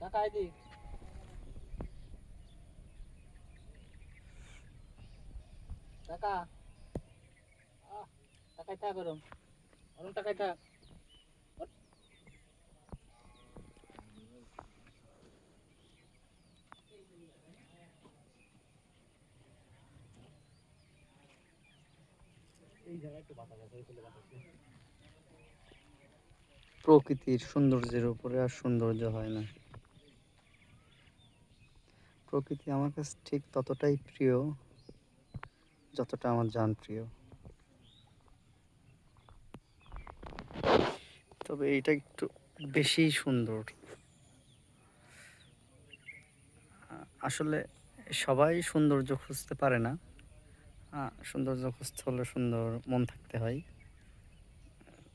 টাকা আইদি টাকা। টাকায় থাক ওরম। ওরম টাকায় থাক। প্রকৃতির সৌন্দর্যের উপরে আর সৌন্দর্য হয় না। প্রকৃতি আমার কাছে ঠিক ততটাই প্রিয়, যতটা আমার জান প্রিয়। তবে এইটা একটু বেশি সুন্দর। আসলে সবাই সৌন্দর্য খুঁজতে পারে না। সৌন্দর্য খুঁজতে হলে সুন্দর মন থাকতে হয়।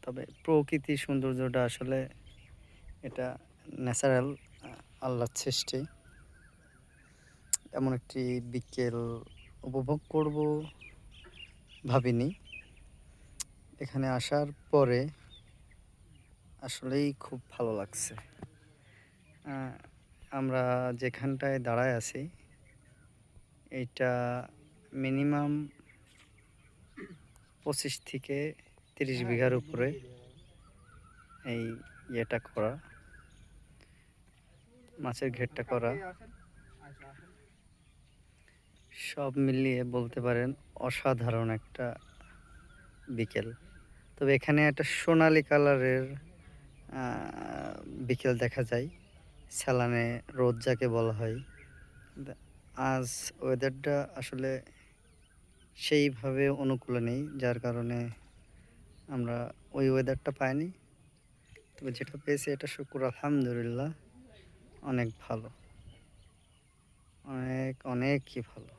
তবে প্রকৃতির সৌন্দর্যটা আসলে এটা ন্যাচারাল আল্লাহর সৃষ্টি। এমন একটি বিকেল উপভোগ করব ভাবিনি। এখানে আসার পরে আসলেই খুব ভালো লাগছে। আমরা যেখানটায় দাঁড়ায় আছি, এইটা মিনিমাম পঁচিশ থেকে তিরিশ বিঘার উপরে এই ইয়েটা করা, মাছের ঘেরটা করা। সব মিলিয়ে বলতে পারেন অসাধারণ একটা বিকেল। তবে এখানে একটা সোনালি কালারের বিকেল দেখা যায়। স্যালানে রোদ যাকে বলা হয়। আজ ওয়েদারটা আসলে সেইভাবে অনুকূলে নেই, যার কারণে আমরা ওই ওয়েদারটা পাইনি। তবে যেটা পেয়েছি এটা শুকুর, আলহামদুলিল্লাহ, অনেক ভালো। অনেক, অনেকই ভালো।